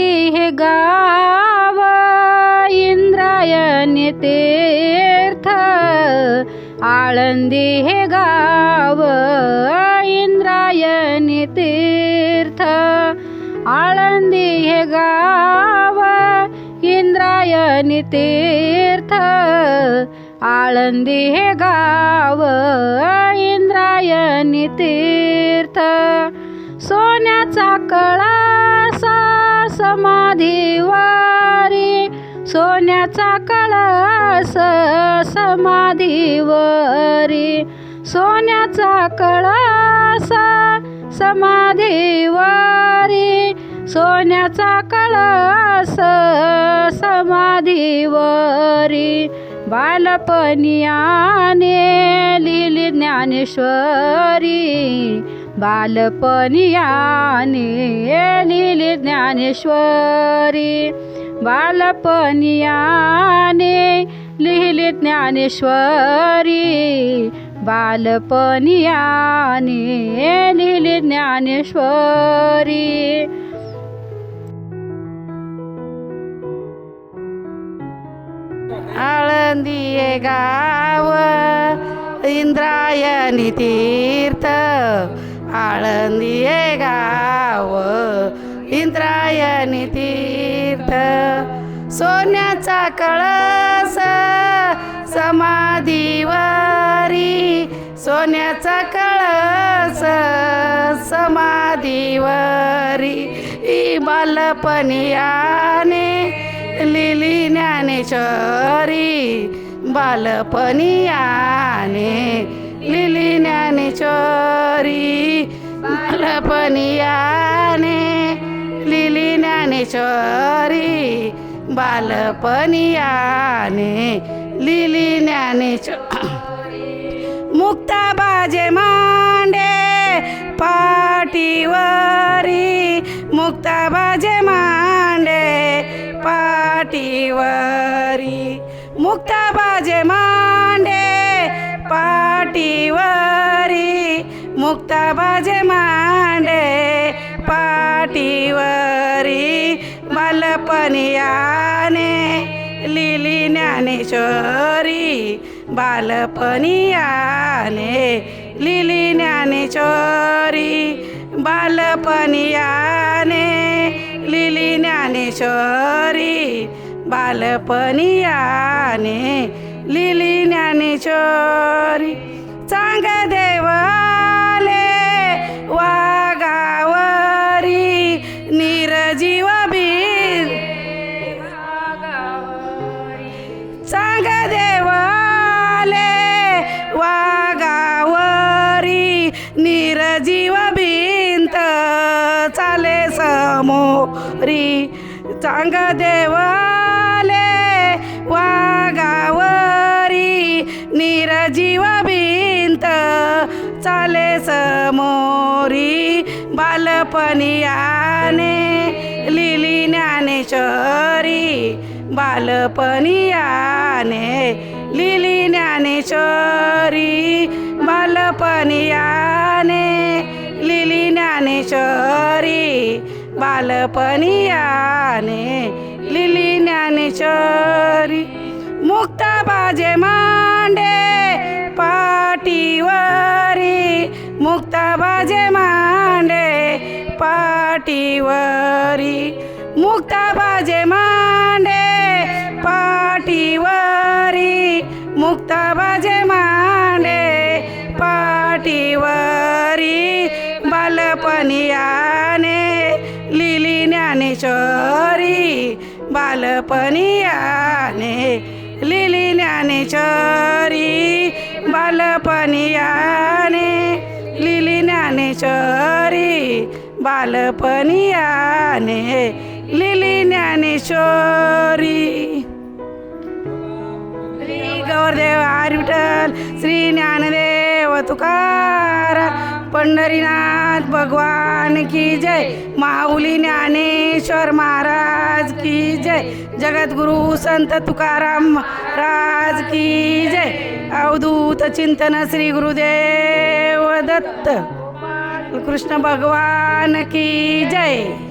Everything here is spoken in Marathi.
आळंदी हे गाव इंद्रायणी तीर्थ. आळंदी हे गाव इंद्रायणी तीर्थ. आळंदी हे गाव इंद्रायणी तीर्थ. आळंदी हे गाव इंद्रायणी तीर्थ. सोन्याचा कळा समाधी समाधीवारी. सोन्याचा कळस समाधीवरी. सोन्याचा कळस समाधीवरी. सोन्याचा कळस समाधीवरी. बालपणियाने लिहिली ज्ञानेश्वरी. बालपणियाने लिहिली ज्ञानेश्वरी. बालपणियाने लिहिली ज्ञानेश्वरी. बालपणियाने लिहिली ज्ञानेश्वरी. आळंदिये गाव इंद्रायणी तीर्थ. आळंदी हे गाव इंद्रायणी तीर्थ. सोन्याचा कळस समाधीवारी. सोन्याचा कळस समाधीवारी. ई बालपणियाने लिली ज्ञानेश्वरी. बालपणियाने बालपणियाने लिली ज्ञानेश्वरी बालपणियाने लिली ज्ञानेश्वरी मुक्ता बाजे मांडे पाटीवरी. मुक्ता बाजे मांडे पाटीवरी. मुक्ता बाजे मांडे पाटीवरी. मुक्ता बाजे मांडे बालपणियाने लिली ज्ञानेश्वरी बालपणियाने लिली ज्ञानेश्वरी बालपणियाने लिली ज्ञानेश्वरी बालपणियाने लिली ज्ञानेश्वरी. चांग देवाले वागावरी निरजीव समोरी चांग देवाले वागावरी निरजीव भिंत चाले समोरी बालपणियाने लिली ज्ञानेश्वरी बालपणियाने लिली ज्ञानेश्वरी बालपणियाने लिली ज्ञानेश्वरी बालपणियाने लिली ज्ञानेश्वरी मुक्ता बाजे मांडे पाटीवरी मुक्ता बाजे मांडे पाटीवरी मुक्ता बाजे मांडे पाटीवरी मुक्ता बाजे मांडे पाटीवरी बालपणियाने ज्ञानेश्वरी आने लिली ज्ञानेश्वरी बालपणियाने लिली ज्ञानेश्वरी बालपणियाने लिली ज्ञानेश्वरी. श्री गौरदेव हरी विठ्ठल श्री ज्ञानदेव तुकारा पंढरीनाथ भगवान. भगवान की जय। माऊली ज्ञानेश्वर महाराज की जय। जगद्गुरु संत तुकाराम महाराज की जय। अवधूत चिंतन श्री गुरुदेव दत्त। कृष्ण भगवान की जय।